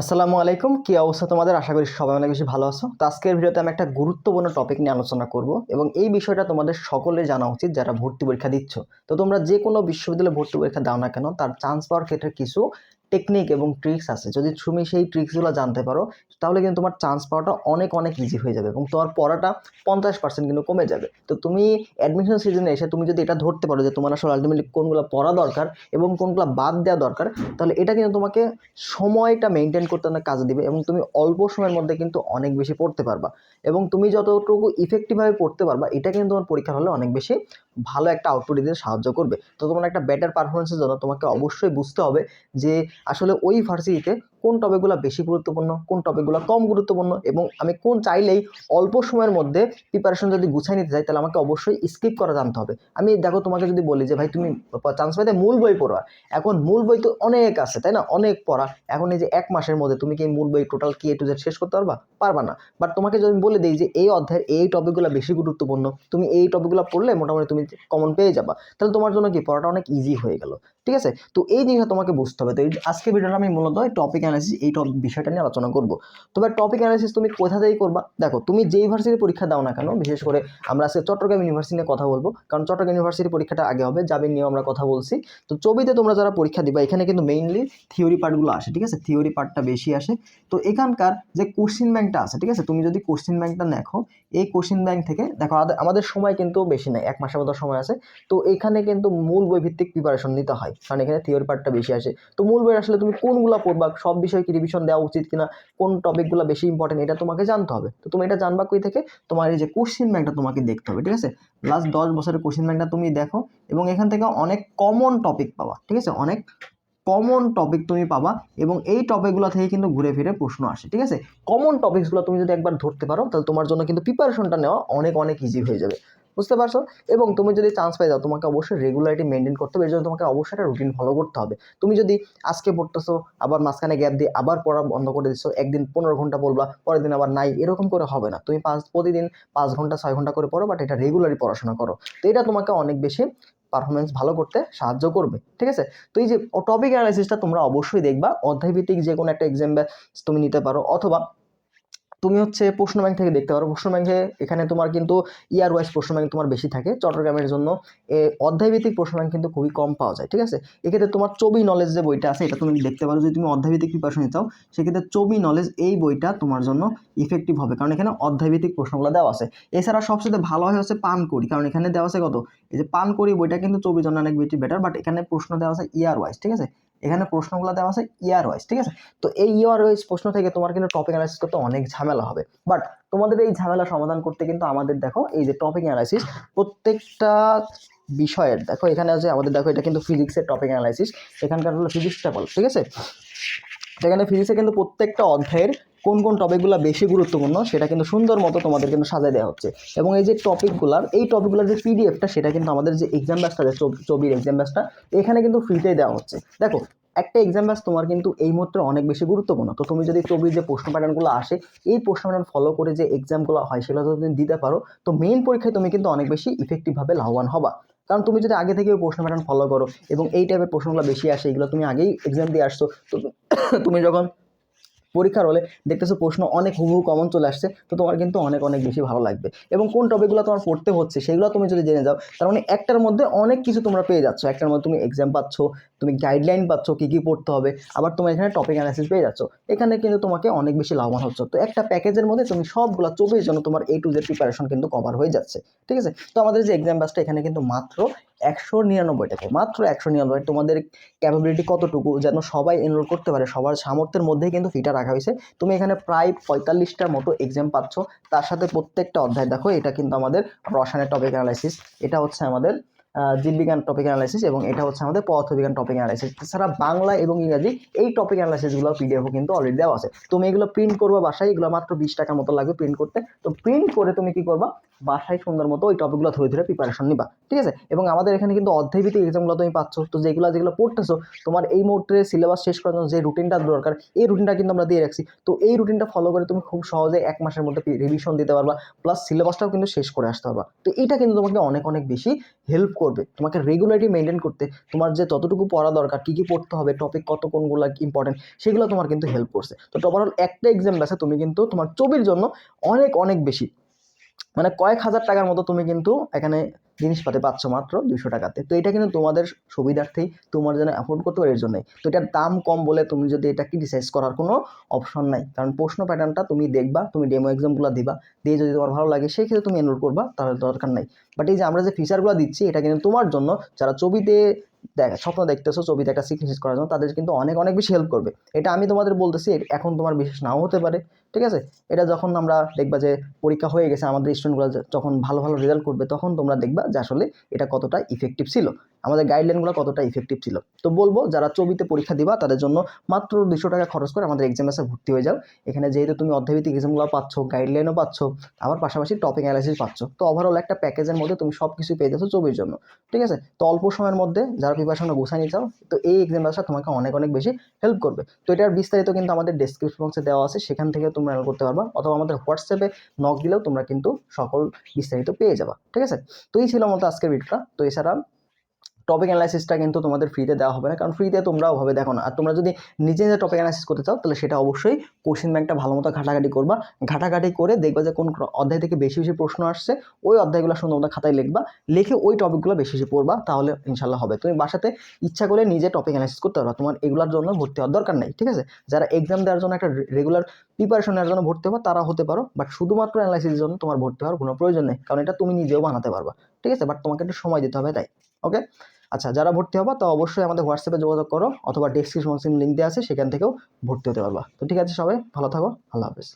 আসসালামু আলাইকুম। কি অবস্থা তোমাদের? আশা করি সবাই অনেক বেশি ভালো আছো। তো আজকের ভিডিওতে আমি একটা গুরুত্বপূর্ণ টপিক নিয়ে আলোচনা করব এবং এই বিষয়টা তোমাদের সকলে জানা উচিত যারা ভর্তি পরীক্ষা দিচ্ছ। তো তোমরা যে কোনো বিশ্ববিদ্যালয়ে ভর্তি পরীক্ষা দাও না কেন, তার চান্স পাওয়ার ক্ষেত্রে কিছু টেকনিক এবং ট্রিক্স আছে। যদি তুমি সেই ট্রিক্সগুলো জানতে পারো, তাহলে কিন্তু তোমার চান্স পাওয়াটা অনেক অনেক ইজি হয়ে যাবে এবং তোমার পড়াটা পঞ্চাশ পার্সেন্ট কিন্তু কমে যাবে। তো তুমি অ্যাডমিশন সিজনে এসে তুমি যদি এটা ধরতে পারো যে তোমার আসলে আলটিমেটলি কোনগুলো পড়া দরকার এবং কোনগুলো বাদ দেওয়া দরকার, তাহলে এটা কিন্তু তোমাকে সময়টা মেনটেন করতে অনেক কাজে দিবে এবং তুমি অল্প সময়ের মধ্যে কিন্তু অনেক বেশি পড়তে পারবা। এবং তুমি যতটুকু ইফেক্টিভভাবে পড়তে পারবা, এটা কিন্তু তোমার পরীক্ষার হলে অনেক বেশি ভালো একটা আউটপুট দিতে সাহায্য করবে। তো তোমার একটা বেটার পারফরমেন্সের জন্য তোমাকে অবশ্যই বুঝতে হবে যে আসলে ওই ভার্সিটিতে কোন টপিকগুলো বেশি গুরুত্বপূর্ণ, কোন টপিকগুলো কম গুরুত্বপূর্ণ এবং আমি কোন চাইলেই অল্প সময়ের মধ্যে প্রিপারেশন যদি গুছাই নিতে চাই, তাহলে আমাকে অবশ্যই স্কিপ করা জানতে হবে। আমি দেখো তোমাকে যদি বলি যে, ভাই, তুমি চান্স পাইতে মূল বই পড়া। এখন মূল বই তো অনেক আছে, তাই না? অনেক পড়া। এখন এই যে এক মাসের মধ্যে তুমি কি মূল বই টোটাল কি এ টু জেড শেষ করতে পারবা? পারবা না। বাট তোমাকে যদি বলে দিই যে, এই অধ্যায়ের এই টপিকগুলো বেশি গুরুত্বপূর্ণ, তুমি এই টপিকগুলো পড়লে মোটামুটি তুমি কমন পেয়ে যাবা। তাহলে তোমার জন্য কি? পড়াটা অনেক ইজি হয়ে গেল। ঠিক আছে? তো এই জিনিসটা তোমাকে বুঝতে হবে। তো এই আজকে ভিডিওটা আমি মূলত টপিক অ্যানালিসিস এই টপ বিষয়টা নিয়ে আলোচনা করব। তবে টপিক অ্যানালিসিস তুমি কোথা থেকে করবা? দেখো, তুমি যে ইউনিভার্সিটির পরীক্ষা দাও না কেন, বিশেষ করে আমরা আজকে চট্টগ্রাম ইউনিভার্সিটি নিয়ে কথা বলব, কারণ চট্টগ্রাম ইউনিভার্সিটির পরীক্ষাটা আগে হবে, যাবে নিয়েও আমরা কথা বলছি। তো ছবিতে তোমরা যারা পরীক্ষা দিবা, এখানে কিন্তু মেইনলি থিওরি পার্টগুলো আসে, ঠিক আছে? থিওরি পার্টটা বেশি আসে। তো এখানকার যে কোশ্চিন ব্যাংকটা আছে, ঠিক আছে? তুমি যদি কোশ্চিন ব্যাংকটা দেখো, এই কোশ্চিন ব্যাংক থেকে, দেখো আমাদের- সময় কিন্তু বেশি নেই, এক মাসের মতো সময় আছে। তো এখানে কিন্তু মূল বই ভিত্তিক প্রিপারেশন নিতে হয়, কারণ এখানে থিওরি পার্টটা বেশি আসে। তো মূল বই আসলে তুমি কোনগুলো পড়বা, সব বিষয়ে কি রিভিশন দেওয়া উচিত কিনা, কোন টপিকগুলো বেশি ইম্পর্টেন্ট এটা তোমাকে জানতে হবে। তো তুমি এটা জানবা কই থেকে? তোমার এই যে কোশ্চিন ব্যাংকটা তোমাকে দেখতে হবে, ঠিক আছে? লাস্ট দশ বছরের কোশ্চিন ব্যাংকটা তুমি দেখো এবং এখান থেকে অনেক কমন টপিক পাবা, ঠিক আছে? অনেক কমন টপিক তুমি পাবা এবং এই টপিকগুলো থেকে কিন্তু ঘুরে ফিরে প্রশ্ন আসে, ঠিক আছে? কমন টপিকসগুলো তুমি যদি একবার ধরতে পারো, তাহলে তোমার জন্য কিন্তু প্রিপারেশনটা নেওয়া অনেক অনেক ইজি হয়ে যাবে। বুঝতে পারছ? এবং তুমি যদি চান্স পাই যাও, তোমাকে অবশ্যই রেগুলারিটি মেনটেন করতে হবে। এর জন্য তোমাকে অবশ্যই একটা রুটিন ফলো করতে হবে। তুমি যদি আজকে পড়তেছো, আবার মাঝখানে গ্যাপ দিয়ে আবার পড়া বন্ধ করে দিচ্ছ একদিন পনেরো ঘণ্টা পড়বা, পরের দিন আবার নাই, এরকম করে হবে না। তুমি পাঁচ, প্রতিদিন পাঁচ ঘণ্টা, ছয় ঘণ্টা করে পড়ো বাট এটা রেগুলারই পড়াশোনা করো। তো এটা তোমাকে অনেক বেশি পারফরমেন্স ভালো করতে সাহায্য করবে, ঠিক আছে? তো এই যে টপিক অ্যানালাইসিসটা তোমরা অবশ্যই দেখবা। অধ্যায়ভিত্তিক যে কোনো একটা এক্সাম তুমি নিতে পারো, অথবা তুমি হচ্ছে প্রশ্ন ব্যাংক থেকে দেখতে পারো। প্রশ্ন ব্যাংকে এখানে তোমার কিন্তু ইয়ার ওয়াইজ প্রশ্ন ব্যাংক তোমার বেশি থাকে। চট্টগ্রামের জন্য এ অধ্যায়ভিত্তিক প্রশ্ন ব্যাংক কিন্তু খুবই কম পাওয়া যায়, ঠিক আছে? এক্ষেত্রে তোমার চবি নলেজ যে বইটা আছে, এটা তুমি দেখতে পারো। যদি তুমি অধ্যায়ভিত্তিক প্রিপারেশন চাও, সেক্ষেত্রে চবি নলেজ এই বইটা তোমার জন্য ইফেক্টিভ হবে। কারণ এখানে অধ্যায়ভিত্তিক প্রশ্নগুলো দেওয়া আছে। এছাড়া সবচেয়ে ভালো হয় হচ্ছে পানকড়ি। কারণ এখানে দেওয়া আছে কত? এই যে পানকড়ি বইটা কিন্তু চবির জন্য অনেক বেশি বেটার বাট এখানে প্রশ্ন দেওয়া আছে ইয়ার ওয়াইজ ঠিক আছে? এখানে প্রশ্নগুলো দেওয়া আছে ইয়ার ওয়াইজ, ঠিক আছে? তো এই ইয়ার ওয়াইজ প্রশ্ন থেকে তোমার কিন্তু টপিক অ্যানালাইসিস করতে অনেক ঝামেলা হবে। বাট তোমাদের এই ঝামেলা সমাধান করতে কিন্তু আমাদের দেখো, এই যে টপিক অ্যানালাইসিস প্রত্যেকটা বিষয়ের দেখো, এখানে আছে আমাদের দেখো, এটা কিন্তু ফিজিক্সের টপিক অ্যানালাইসিস এখানকার হলো ফিজিক্সটা বল, ঠিক আছে? সেখানে ফিজিক্সে কিন্তু প্রত্যেকটা অধ্যায়ের কোন কোন টপিকগুলো বেশি গুরুত্বপূর্ণ সেটা কিন্তু সুন্দর মতো তোমাদের কিন্তু সাজায় দেওয়া হচ্ছে। এবং এই যে টপিকগুলার এই টপিকগুলোর যে পিডিএফটা সেটা কিন্তু আমাদের যে এক্সাম ব্যাসটা আছে ছবির এক্সাম ব্যাসটা এখানে কিন্তু ফ্রিতেই দেওয়া হচ্ছে। দেখো, একটা এক্সাম ব্যাস তোমার কিন্তু এই মুহূর্তে অনেক বেশি গুরুত্বপূর্ণ। তো তুমি যদি ছবির যে প্রশ্ন প্যাটার্নগুলো আসে, এই প্রশ্ন প্যাটার্ন ফলো করে যে এক্সামগুলো হয়, সেগুলো তুমি দিতে পারো। তো মেইন পরীক্ষায় তুমি কিন্তু অনেক বেশি ইফেক্টিভভাবে লাভবান হবা। কারণ তুমি যদি আগে থেকে ওই প্রশ্ন প্যাটার্ন ফলো করো, এবং এই টাইপের প্রশ্নগুলো বেশি আসে, এগুলো তুমি আগেই এক্সাম দিয়ে আসছো, তো তুমি যখন পরীক্ষার হলে দেখতেছো প্রশ্ন অনেক হুবহু কমন চলে আসছে, তো তোমার কিন্তু অনেক অনেক বেশি ভালো লাগবে। এবং কোন টপিকগুলো তোমার পড়তে হচ্ছে সেগুলো তুমি যদি জেনে যাও, তার মানে একটার মধ্যে অনেক কিছু তোমরা পেয়ে যাচ্ছ। একটার মধ্যে তুমি এক্সাম পাচ্ছ, তুমি গাইডলাইন পাচ্ছ, কী কী পড়তে হবে, আবার তোমার এখানে টপিক অ্যানালিসিস পেয়ে যাচ্ছ। এখানে কিন্তু তোমাকে অনেক বেশি লাভবান হচ্ছ। তো একটা প্যাকেজের মধ্যে তুমি সবগুলো চব্বিশ জন্য তোমার এ টু জেড প্রিপারেশন কিন্তু কভার হয়ে যাচ্ছে। ঠিক আছে? তো আমাদের যে এক্সাম ব্যাসটা এখানে কিন্তু মাত্র একশো নিরানব্বই টাকায় মাত্র একশো নিরানব্বই। তোমাদের ক্যাপাবিলিটি কতটুকু যেন সবাই এনরোল করতে পারে, সবার সামর্থ্যের মধ্যেই কিন্তু ফিটা রাখা হয়েছে। তুমি এখানে প্রায় পঁয়তাল্লিশটার মতো এক্সাম পাচ্ছ। তার সাথে প্রত্যেকটা অধ্যায় দেখো, এটা কিন্তু আমাদের রসায়নের টপিক অ্যানালাইসিস এটা হচ্ছে আমাদের জীববিজ্ঞান টপিক অ্যানালাইসিস এবং এটা হচ্ছে আমাদের পদার্থবিজ্ঞান টপিক অ্যানালাইসিস এছাড়া বাংলা এবং ইংরাজি এই টপিক অ্যানালাইসিসগুলো পিডিএফও কিন্তু অলরেডি দেওয়া আছে। তুমি এগুলো প্রিন্ট করবে বাসায়, এগুলো মাত্র বিশ টাকার মতো লাগবে প্রিন্ট করতে। তো প্রিন্ট করে তুমি কি করবা? বাসায় সুন্দর মতো ওই টপিকগুলো ধরে ধরে প্রিপারেশন নিবা। ঠিক আছে? এবং আমাদের এখানে কিন্তু অধ্যায়ভিত্তিক এক্সামগুলো তুমি পাচ্ছ। তো যেগুলো যেগুলো পড়তেছো, তোমার এই মুহূর্তে সিলেবাস শেষ করার জন্য যে রুটিনটা দরকার, এই রুটিনটা কিন্তু আমরা দিয়ে রাখছি। তো এই রুটিনটা ফলো করে তুমি খুব সহজে এক মাসের মধ্যে রিভিশন দিতে পারবা। প্লাস সিলেবাসটাও কিন্তু শেষ করে আসতে পারবা। তো এটা কিন্তু তোমাকে অনেক অনেক বেশি হেল্প করবে? তোমাকে রেগুলারিটি মেনটেন করতে তোমার যে ততটুকু পড়া দরকার, কী কী পড়তে হবে টপিক কত, কোনগুলো ইম্পর্টেন্ট সেগুলো তোমার কিন্তু হেল্প করছে। তো ওভারঅল একটা এক্সাম ব্যাসে তুমি কিন্তু তোমার ছবির জন্য অনেক অনেক বেশি মানে কয়েক হাজার টাকার মতো তুমি কিন্তু এখানে জিনিসপাতি পাচ্ছ মাত্র দুশো টাকাতে। তো এটা কিন্তু তোমাদের সুবিধার্থেই তোমার যেন অ্যাফোর্ড করতে পারে, এর জন্যই। তো এটার দাম কম বলে তুমি যদি এটা ক্রিটিসাইজ করার কোনো অপশন নাই। কারণ প্রশ্ন প্যাটার্নটা তুমি দেখবা, তুমি ডেমো এক্সামগুলো দিবা, দিয়ে যদি তোমার ভালো লাগে সেই ক্ষেত্রে তুমি এনরোল করবা, তাহলে দরকার নাই। বাট এই যে আমরা যে ফিচারগুলো দিচ্ছি, এটা কিন্তু তোমার জন্য যারা ছবিতে দেখ, স্বপ্ন দেখতেছো, ছবিতে একটা সিগনেচার করার জন্য, তাদের কিন্তু অনেক অনেক বেশি হেল্প করবে। এটা আমি তোমাদের বলতেছি, এখন তোমার বিশেষ নাও হতে পারে, ঠিক আছে? এটা যখন আমরা দেখবা যে পরীক্ষা হয়ে গেছে, আমাদের স্টুডেন্টগুলো যখন ভালো ভালো রেজাল্ট করবে, তখন তোমরা দেখবা যে আসলে এটা কতটা ইফেক্টিভ ছিল। আমাদের গাইডলাইনগুলো কতটা ইফেক্টিভ ছিল। তো বলব, যারা চবিতে পরীক্ষা দিবা, তাদের জন্য মাত্র দুশো টাকা খরচ করে আমাদের এক্সাম এসে ভর্তি হয়ে যাও। এখানে যেহেতু তুমি অধ্যায়ভিত্তিক এক্সামগুলো পাচ্ছ গাইডলাইনও পাচ্ছ, আবার পাশাপাশি টপিক অ্যানালাইসিস পাচ্ছ। তো ওভারঅল একটা প্যাকেজের মধ্যে তুমি সব কিছু পেয়ে যাচ্ছ ছবির জন্য। ঠিক আছে? তো অল্প সময়ের মধ্যে যারা প্রিপারেশনটা গোছায় নিয়ে চাও, তো এই এক্সাম ব্যবসা তোমাকে অনেক অনেক বেশি হেল্প করবে। তো এটার বিস্তারিত কিন্তু আমাদের ডেসক্রিপশন বক্সে দেওয়া আছে। সেখান থেকে তোমরা করতে পারবা। অথবা আমাদের হোয়াটসঅ্যাপে নক দিলেও তোমরা কিন্তু সকল বিস্তারিত পেয়ে যাবা ঠিক আছে? তো এই ছিল মতো আজকের ভিডিওটা তো এছাড়া টপিক অ্যানালাইসিসটা কিন্তু তোমাদের ফ্রিতে দেওয়া হবে না, কারণ ফ্রিতে তোমরা ওভাবে দেখো না। আর তোমরা যদি নিজে নিজে টপিক অ্যানালাইসিস করতে চাও, তাহলে সেটা অবশ্যই কোশ্চেন ব্যাংকটা ভালো মতো ঘাটাঘাটি করবা। ঘাটাঘাটি করে দেখবা যে কোন অধ্যায় থেকে বেশি বেশি প্রশ্ন আসছে, ওই অধ্যায়গুলো সুন্দর মতো খাতায় লিখবা, লিখে ওই টপিকগুলো বেশি বেশি পড়বা, তাহলে ইনশাল্লাহ হবে। তুমি বাসাতে ইচ্ছা করে নিজে টপিক অ্যানালাইসিস করতে পারবা, তোমার এগুলোর জন্য ভর্তি হওয়ার দরকার নেই, ঠিক আছে? যারা এক্সাম দেওয়ার জন্য একটা রেগুলার প্রিপারেশন নেওয়ার জন্য ভর্তি হবা তারা হতে পারো বাট শুধুমাত্র অ্যানালাইসিসের জন্য তোমার ভর্তি হওয়ার কোনো প্রয়োজন নেই, কারণ এটা তুমি নিজেও বানাতে পারবা, ঠিক আছে? বাট তোমাকে একটু সময় দিতে হবে, তাই ওকে আচ্ছা যারা ভর্তি হবা, তো অবশ্যই আমাদের হোয়াটসঅ্যাপে যোগাযোগ করো অথবা ডেসক্রিপশন লিঙ্ক দেওয়া আছে, সেখান থেকেও ভর্তি হতে পারবা। তো ঠিক আছে সবাই, ভালো থাকো, আল্লাহ হাফেজ।